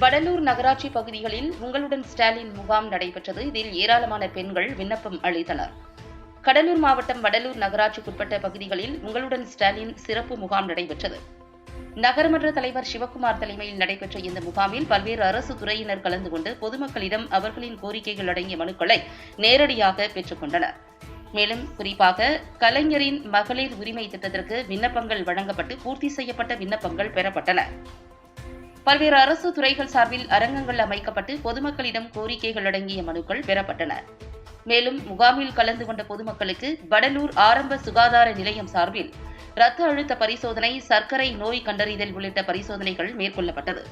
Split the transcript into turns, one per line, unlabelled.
வடலூர் நகராட்சி பகுதிகளில் உங்களுடன் ஸ்டாலின் முகாம் நடைபெற்றது. இதில் ஏராளமான பெண்கள் விண்ணப்பம் அளித்தனர். கடலூர் மாவட்டம் வடலூர் நகராட்சிக்குட்பட்ட பகுதிகளில் உங்களுடன் ஸ்டாலின் சிறப்பு முகாம் நடைபெற்றது. நகரமன்ற தலைவர் சிவக்குமார் தலைமையில் நடைபெற்ற இந்த முகாமில் பல்வேறு அரசு துறையினர் கலந்து கொண்டு பொதுமக்களிடம் அவர்களின் கோரிக்கைகள் அடங்கிய மனுக்களை நேரடியாக பெற்றுக்கொண்டனர் மேலும் குறிப்பாக கலைஞரின் மகளிர் உரிமை திட்டத்திற்கு விண்ணப்பங்கள் வழங்கப்பட்டு பூர்த்தி செய்யப்பட்ட விண்ணப்பங்கள் பெறப்பட்டன. பல்வேறு அரசு துறைகள் சார்பில் அரங்கங்கள் அமைக்கப்பட்டு பொதுமக்களிடம் கோரிக்கைகள் அடங்கிய மனுக்கள் பெறப்பட்டன. மேலும் முகாமில் கலந்து கொண்ட பொதுமக்களுக்கு வடலூர் ஆரம்ப சுகாதார நிலையம் சார்பில் இரத்த அழுத்த பரிசோதனை சர்க்கரை நோய் கண்டறிதல் உள்ளிட்ட பரிசோதனைகள் மேற்கொள்ளப்பட்டது.